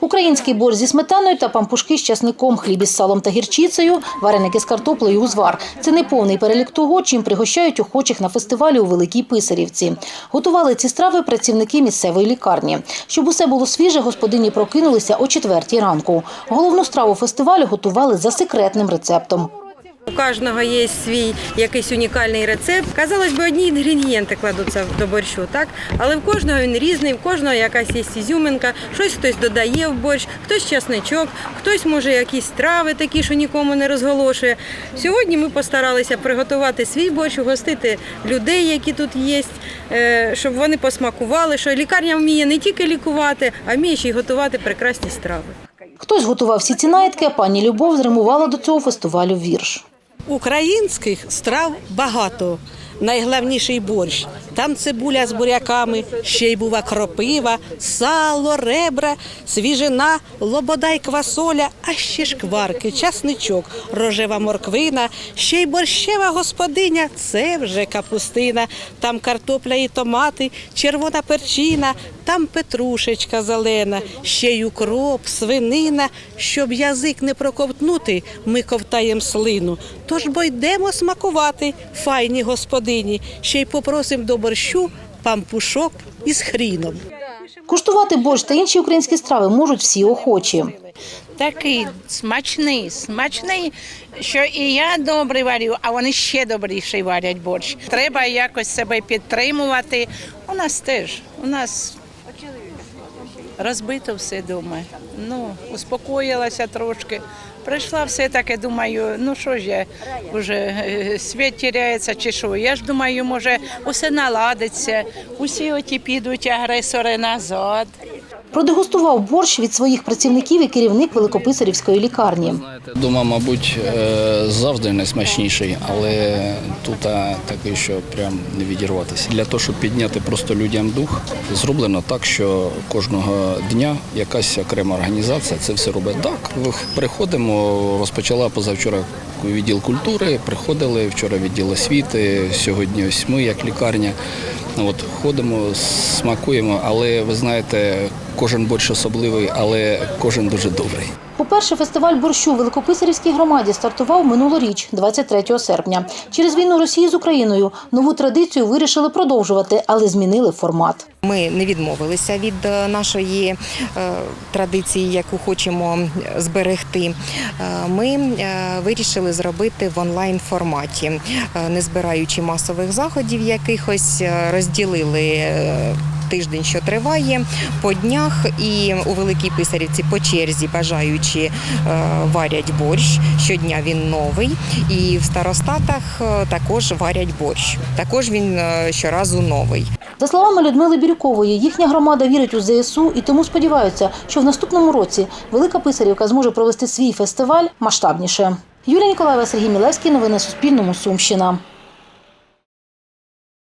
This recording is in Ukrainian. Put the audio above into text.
Український борщ зі сметаною та пампушки з часником, хліб із салом та гірчицею, вареники з картоплею, узвар. Це не повний перелік того, чим пригощають охочих на фестивалі у Великій Писарівці. Готували ці страви працівники місцевої лікарні. Щоб усе було свіже, господині прокинулися о четвертій ранку. Головну страву фестивалю готували за секретним рецептом. У кожного є свій якийсь унікальний рецепт. Казалось би, одні інгредієнти кладуться до борщу, так? Але в кожного він різний, в кожного якась є ізюминка, щось хтось додає в борщ, хтось часничок, хтось може якісь трави такі, що нікому не розголошує. Сьогодні ми постаралися приготувати свій борщ, угостити людей, які тут є, е, щоб вони посмакували, що лікарня вміє не тільки лікувати, а вміє ще й готувати прекрасні страви. Хтось готував всі ці наїдки, а пані Любов зримувала до цього фестивалю вірш. Українських страв багато. Найголовніший борщ. Там цибуля з буряками, ще й бува кропива, сало, ребра, свіжина, лобода й квасоля, а ще шкварки, часничок, рожева морквина, ще й борщева господиня. Це вже капустина. Там картопля і томати, червона перчина, там петрушечка зелена, ще й укроп, свинина. Щоб язик не проковтнути, ми ковтаєм слину. Тож бо йдемо смакувати, файні господині, ще й попросим до борщу пампушок із хріном. Куштувати борщ та інші українські страви можуть всі охочі. Такий смачний, смачний, що і я добре варю, а вони ще добріше варять борщ. Треба якось себе підтримувати. У нас теж, у нас розбито все вдома. Ну, успокоїлася трошки. Прийшла все таке, думаю, ну що ж я, вже е, світ тіряється чи що. Я ж думаю, може, усе наладиться, усі оті підуть агресори назад. Продегустував борщ від своїх працівників і керівник Великописарівської лікарні. Дома, мабуть, е, завжди найсмачніший, але тут такий, що прям не відірватися. Для того, щоб підняти просто людям дух, зроблено так, що кожного дня якась окрема організація це все робить. Так, приходимо, розпочала позавчора відділ культури, приходили вчора відділ освіти, сьогодні ось ми, як лікарня. От ходимо, смакуємо, але ви знаєте, кожен борщ особливий, але кожен дуже добрий. По-перше, фестиваль борщу у Великописарівській громаді стартував минулоріч, 23 серпня. Через війну Росії з Україною нову традицію вирішили продовжувати, але змінили формат. Ми не відмовилися від е, нашої е, традиції, яку хочемо зберегти. Е, Ми е, вирішили зробити в онлайн форматі, Е, не збираючи масових заходів, якихось е, розділили. Тиждень, що триває по днях, і у Великій Писарівці по черзі бажаючи е, варять борщ. Щодня він новий, і в старостатах е, також варять борщ. Також він е, щоразу новий. За словами Людмили Бірюкової, їхня громада вірить у ЗСУ і тому сподіваються, що в наступному році Велика Писарівка зможе провести свій фестиваль масштабніше. Юлія Ніколаєва, Сергій Мілевський. Новини на Суспільному. Сумщина.